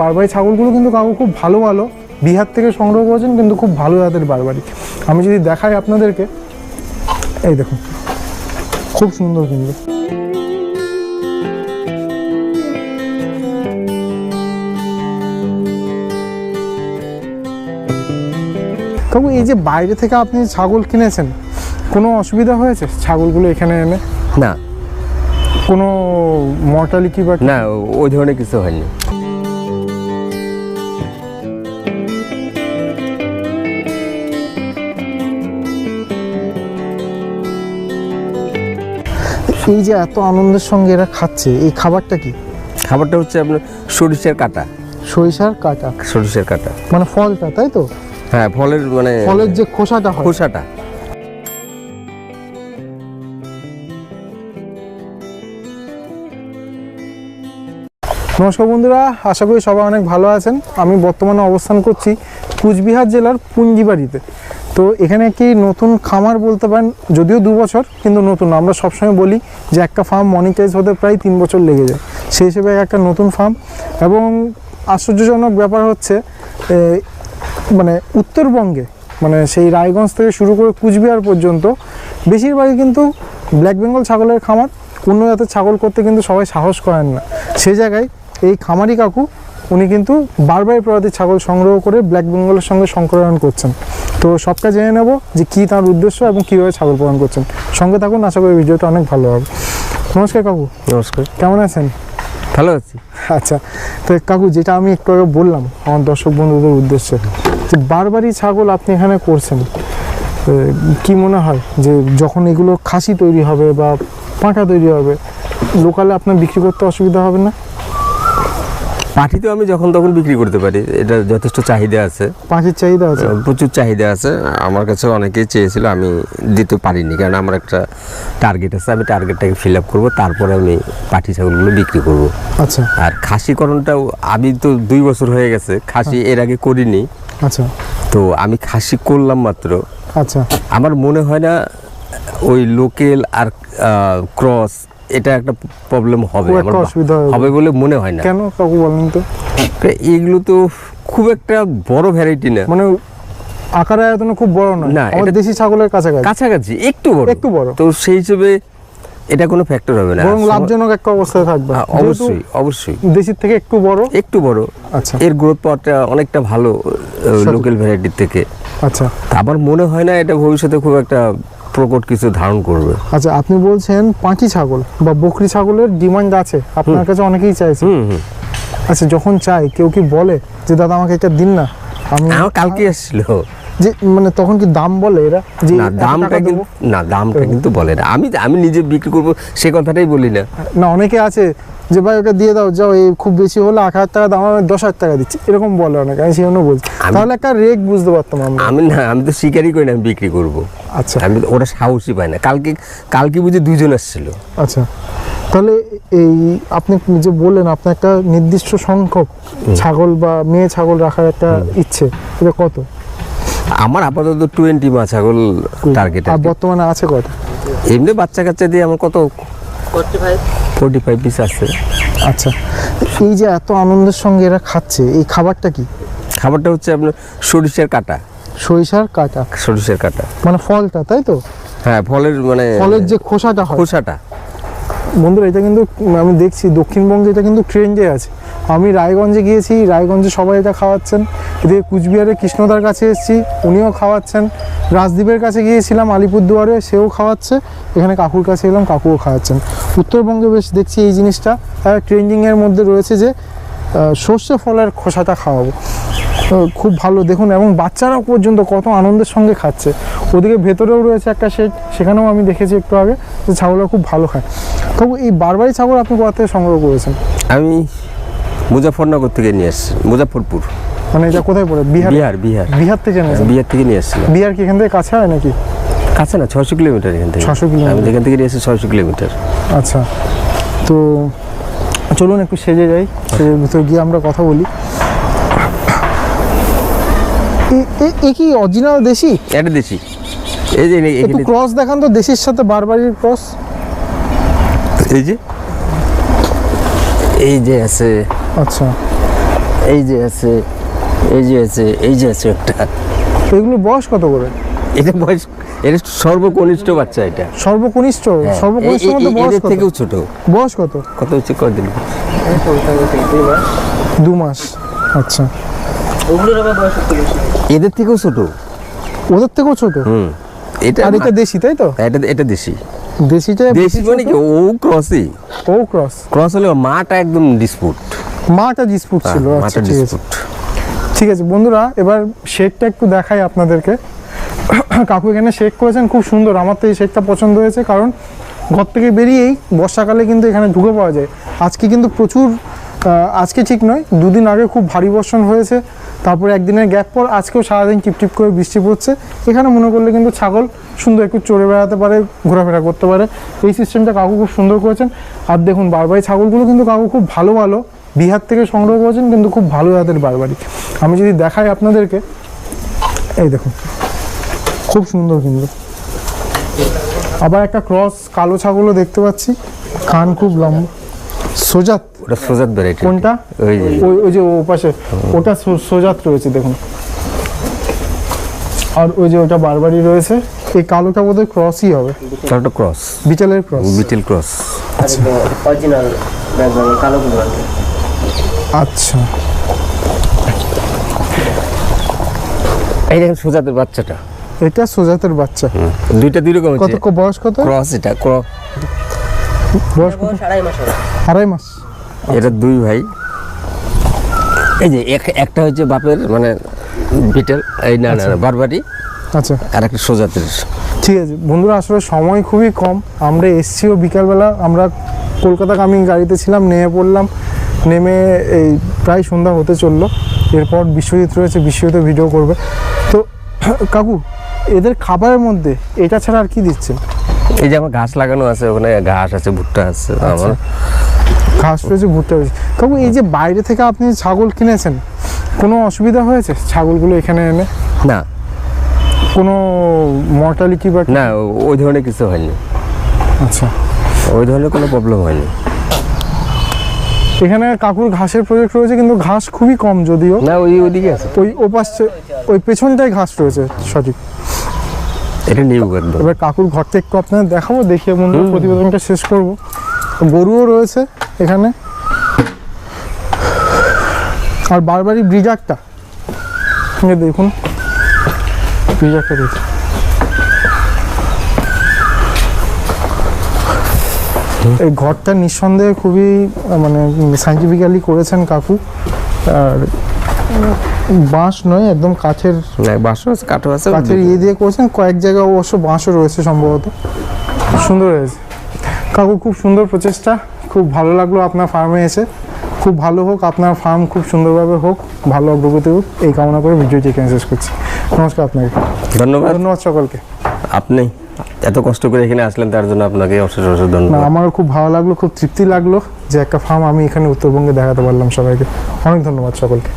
বারবারি ছাগলগুলো কিন্তু কাকু খুব ভালো ভালো বিহার থেকে সংগ্রহ করেছেন কিন্তু খুব ভালো জাতের বারবারি। আমি যদি দেখাই আপনাদেরকে এই দেখুন খুব সুন্দর কিন্তু। কাকু এই যে বাইরে থেকে আপনি ছাগল কিনেছেন কোনো অসুবিধা হয়েছে ছাগলগুলো এখানে এনে? না। কোনো মর্টালিটি বা না ওই ধরনের কিছু হয়নি। এই যে এত আনন্দের সঙ্গে এরা খাচ্ছে এই খাবারটা কি? খাবারটা হচ্ছে আপনার সরিষার কাটা। সরিষার কাটা। সরিষার কাটা। মানে ফলটা তাই তো? হ্যাঁ ফলের মানে ফলের যে খোসাটা হয়। খোসাটা। নমস্কার বন্ধুরা, আশা করি সবাই অনেক ভালো আছেন। আমি বর্তমানে অবস্থান করছি কুচবিহার জেলার পুঞ্জিবাড়িতে। তো এখানে একটি নতুন খামার বলতে পারেন? যদিও দু বছর, কিন্তু নতুন। আমরা সবসময় বলি যে একটা ফার্ম মনিটাইজ হতে প্রায় তিন বছর লেগে যায়। সেই হিসেবে একটা নতুন ফার্ম এবং আশ্চর্যজনক ব্যাপার হচ্ছে মানে উত্তরবঙ্গে মানে সেই রায়গঞ্জ থেকে শুরু করে কুচবিহার পর্যন্ত, বেশিরভাগই কিন্তু ব্ল্যাক বেঙ্গল ছাগলের খামার। অন্য জাতের ছাগল করতে কিন্তু সবাই সাহস করেন না। সেই জায়গায় এই খামারি কাকু উনি কিন্তু বারবার প্রজাতির ছাগল সংগ্রহ করে ব্ল্যাক বেঙ্গলের সঙ্গে সংকরণ করছেন। তো সবটা জেনে নেব যে কী তার উদ্দেশ্য এবং কীভাবে ছাগল পালন করছেন। সঙ্গে থাকুন আশা করি ভিডিওটা অনেক ভালো হবে। নমস্কার কাকু। নমস্কার। কেমন আছেন? ভালো আছি। আচ্ছা তো কাকু যেটা আমি একটু আগে বললাম আমার দর্শক বন্ধুদের উদ্দেশ্যে যে বারবারই ছাগল আপনি এখানে করছেন কি মনে হয় যে যখন এগুলো খাসি তৈরি হবে বা পাঁঠা তৈরি হবে লোকালে আপনার বিক্রি করতে অসুবিধা হবে না? পাঠি তো আমি যখন তখন বিক্রি করতে পারি এটা যথেষ্ট চাহিদা আছে। পাঁচের চাহিদা আছে? প্রচুর চাহিদা আছে। আমার কাছে অনেকেই চেয়েছিল আমি দিতে পারিনি কারণ আমার একটা টার্গেট আছে আমি টার্গেটটাকে ফিল আপ করব তারপরে আমি পাঠি ছাগলগুলো বিক্রি করব। আচ্ছা। আর খাসিকরণটাও আমি তো দুই বছর হয়ে গেছে খাসি এর আগে করিনি। আচ্ছা। তো আমি খাসি করলাম মাত্র। আচ্ছা। আমার মনে হয় না ওই লোকেল আর ক্রস এটা একটা প্রবলেম হবে আমার অসুবিধা হবে। বলে মনে হয় না। কেন কাকু বলেন তো? এগুলো তো খুব একটা বড় ভ্যারাইটি না। মানে আকার আয়তনে খুব বড় নয়। না, এটা- দেশি ছাগলের কাছাকাছি। কাছাকাছি একটু বড়। একটু বড়। তো সেই হিসেবে এটা কোনো ফ্যাক্টর হবে না। বরং লাভজনক একটা অবস্থায় থাকবে। অবশ্যই অবশ্যই। দেশির থেকে একটু বড়। একটু বড়। আচ্ছা। এর গ্রোথ পাওয়ারটা অনেকটা ভালো লোকাল ভ্যারাইটির থেকে। আচ্ছা। আমার মনে হয় না এটা ভবিষ্যতে খুব একটা প্রকট কিছু ধারণ করবে। আচ্ছা আপনি বলছেন পাঁকি ছাগল বা বকরি ছাগলের ডিমান্ড আছে আপনার কাছে অনেকেই চাইছে। আচ্ছা যখন চাই কেউ কি বলে যে দাদা আমাকে একটা দিন না? আমি কালকে এসেছিল। যে মানে তখন কি দাম বলে এরা? যে না দামটা কিন্তু না দামটা কিন্তু বলে না। আমি আমি নিজে বিক্রি করব সে কথাটাই বলি না। না অনেকে আছে যে ভাই ওকে দিয়ে দাও যাও এই খুব বেশি হলে আট হাজার টাকা দাম আমি দশ হাজার টাকা দিচ্ছি। এরকম বলে অনেকে আমি সেই জন্য বলছি তাহলে একটা রেট বুঝতে পারতাম আমরা। আমি না আমি তো স্বীকারই করি না আমি বিক্রি করব। আচ্ছা। আমি ওটা সাহসই পাই না। কালকে কালকে বুঝি দুজন আসছিল। আচ্ছা। তাহলে এই আপনি যে বললেন আপনার একটা নির্দিষ্ট সংখ্যক ছাগল বা মেয়ে ছাগল রাখার একটা ইচ্ছে এটা কত? আমার আপাতত টোয়েন্টি মা ছাগল টার্গেট আর বর্তমানে আছে কত এমনি বাচ্চা কাচ্চা দিয়ে আমার কত? ফোর্টি ফাইভ পিস আছে। আচ্ছা এই যে এত আনন্দের সঙ্গে এরা খাচ্ছে এই খাবারটা কি? খাবারটা হচ্ছে আপনার সরিষার কাটা। সরিষার কাটা? সরিষার কাটা। মানে ফলটা তাই তো? হ্যাঁ ফলের মানে ফলের যে খোসাটা হয়। খোসাটা। বন্ধুরা, এটা কিন্তু আমি দেখছি, দক্ষিণবঙ্গে এটা কিন্তু ট্রেন্ডে আছে। আমি রায়গঞ্জে গিয়েছি, রায়গঞ্জে সবাই এটা খাওয়াচ্ছেন। এদিকে কুচবিহারে কৃষ্ণদার কাছে এসেছি, উনিও খাওয়াচ্ছেন। রাজদ্বীপের কাছে গিয়েছিলাম, আলিপুরদুয়ারে, সেও খাওয়াচ্ছে। এখানে কাকুর কাছে এলাম, কাকুও খাওয়াচ্ছেন। উত্তরবঙ্গে বেশ দেখছি এই জিনিসটা। ট্রেন্ডিংয়ের মধ্যে রয়েছে যে সর্ষে ফলের খোসাটা খাওয়াবো। তো খুব ভালো। দেখুন এবং বাচ্চারাও পর্যন্ত কত আনন্দের সঙ্গে খাচ্ছে। ওদিকে ভেতরেও রয়েছে একটা শেড সেখানেও আমি দেখেছি একটু আগে যে ছাগলরা খুব ভালো খায়। তবু এই বারবারি ছাগল আপনি কোথা থেকে সংগ্রহ করেছেন? আমি মুজাফরনগর থেকে নিয়ে আসছি মুজাফরপুর মানে এটা কোথায় পড়ে? বিহার? বিহার বিহার। বিহার থেকে এনেছেন? বিহার থেকে নিয়ে আসছিলাম বিহার কি এখান থেকে কাছে হয় নাকি? কাছে না ছশো কিলোমিটার এখান থেকে। ছশো কিলোমিটার। এখান থেকে নিয়ে এসেছি ছয়শো কিলোমিটার। আচ্ছা তো চলুন একটু সেজে যাই। সেজে ভিতরে গিয়ে আমরা কথা বলি। এ- কি অরিজিনাল দেশি? এটা দেশি। এই যে একটু ক্রস দেখান তো দেশির সাথে বারবারির ক্রস এই যে। এই যে আছে। আচ্ছা। এই যে আছে। এই যে আছে। এই যে আছে একটা। এগুলো বয়স কত করে? এটা বয়স এটা সর্বকনিষ্ঠ বাচ্চা এটা। সর্বকনিষ্ঠ? হ্যাঁ, সর্বকনিষ্ঠের এ- মধ্যে বয়স কত? থেকেও ছোট। বয়স কত? কত হচ্ছে কদিন? দু মাস। আচ্ছা। এদের থেকেও ছোট। ওদের থেকেও ছোট? হুম। এটা আর এটা দেশি তাই তো? এটা এটা দেশি। দেশিটা দেশি মানে কি? ও ক্রসই। ও ক্রস। ক্রস হলে মাটা একদম ডিসপুট মাটা ডিসপুট ছিল আচ্ছা মাটা ডিসপুট ঠিক আছে বন্ধুরা এবার শেকটা একটু দেখাই আপনাদেরকে। কাকু এখানে শেক করেছেন খুব সুন্দর। আমার তো এই শেকটা পছন্দ হয়েছে কারণ ঘর থেকে বেরিয়েই বর্ষাকালে কিন্তু এখানে ঢুকে পাওয়া যায়। আজকে কিন্তু প্রচুর আজকে ঠিক নয়, দুদিন আগে খুব ভারী বর্ষণ হয়েছে, তারপরে একদিনের গ্যাপ পর আজকেও সারাদিন টিপটিপ করে বৃষ্টি পড়ছে। এখানে মনে করলে কিন্তু ছাগল সুন্দর একটু চড়ে বেড়াতে পারে, ঘোরাফেরা করতে পারে। এই সিস্টেমটা কাকু খুব সুন্দর করেছেন। আর দেখুন বারবারি ছাগলগুলো কিন্তু কাকু খুব ভালো ভালো, বিহার থেকে সংগ্রহ করেছেন, কিন্তু খুব ভালো জাতের বারবারি আমি যদি দেখাই আপনাদেরকে, এই দেখুন, খুব সুন্দর কিন্তু। আবার একটা ক্রস কালো ছাগলও দেখতে পাচ্ছি, কান খুব লম্বা। সোজাত ওটা সোজাত ভ্যারাইটি কোনটা? ওই যে। ওই যে ও পাশে ওটা সোজাত রয়েছে দেখুন। আর ওই যে ওটা বারবারই রয়েছে এই কালোটা বোধহয় ক্রসই হবে। ওটা ক্রস বিচালের ক্রস বিটেল ক্রস অরিজিনাল আর কি। আচ্ছা। এই দেখেন সোজাতের বাচ্চাটা। এটা সোজাতের বাচ্চা। দুইটা দুই রকম কত বয়স কত? ক্রস এটা ক্রস বয়স আড়াই মাস হবে। আড়াই মাস। এটা দুই ভাই। এই যে এক- একটা হচ্ছে বাপের মানে বিটেল এই না না বারবারি আচ্ছা। আর একটা সোজাতের। ঠিক আছে বন্ধুরা আসলে সময় খুবই কম। আমরা এসছিও বিকালবেলা আমরা কলকাতাগামী গাড়িতে ছিলাম নেমে পড়লাম। নেমে এই প্রায় সন্ধ্যা হতে চলল। এরপর বিশ্বজিৎ রয়েছে বিশ্বজিৎ ভিডিও করবে। তো কাকু এদের খাবারের মধ্যে এটা ছাড়া আর কি দিচ্ছেন? এই যে আমার ঘাস লাগানো আছে ওখানে ঘাস আছে ভুট্টা আছে আমার ঘাস রয়েছে ভুট্টা রয়েছে। কাকু এই যে বাইরে থেকে আপনি ছাগল কিনেছেন কোনো অসুবিধা হয়েছে ছাগলগুলো এখানে এনে? না। কোনো মর্টালিটি বা না ওই ধরনের কিছু হয়নি। আচ্ছা। ওই ধরনের কোনো প্রবলেম হয়নি। এখানে কাকুর ঘাসের প্রজেক্ট রয়েছে কিন্তু ঘাস খুবই কম যদিও। না ওই ওইদিকে আছে। ওই ওপাশে ওই পেছনটায় ঘাস রয়েছে সঠিক। এটা নিউ একদম এবার কাকুর ঘরটা একটু আপনাদের দেখাবো দেখিয়ে বন্ধু প্রতিবেদনটা শেষ করব। গরুও রয়েছে এখানে। আর বারবারই ব্রিজারটা দেখুন। ব্রিজারটা দেখুন এই ঘরটা নিঃসন্দেহে খুবই মানে সাইন্টিফিক্যালি করেছেন কাকু। আর বাঁশ নয় একদম কাঠের না বাসও আছে কাঠও আছে। কাঠের ইয়ে দিয়ে করেছেন কয়েক জায়গায় অবশ্য বাঁশও রয়েছে সম্ভবত। সুন্দর হয়েছে। কাকু খুব সুন্দর প্রচেষ্টা খুব ভালো লাগল আপনার ফার্মে এসে। খুব ভালো হোক আপনার ফার্ম খুব সুন্দরভাবে হোক ভালো অগ্রগতি হোক এই কামনা করে ভিডিওটি এখানে শেষ করছি। নমস্কার আপনাকে। ধন্যবাদ। ধন্যবাদ সকলকে। আপনি এত কষ্ট করে এখানে আসলেন তার জন্য আপনাকে অশেষ অশেষ ধন্যবাদ। আমারও খুব ভালো লাগল খুব তৃপ্তি লাগল যে একটা ফার্ম আমি এখানে উত্তরবঙ্গে দেখাতে পারলাম সবাইকে। অনেক ধন্যবাদ সকলকে।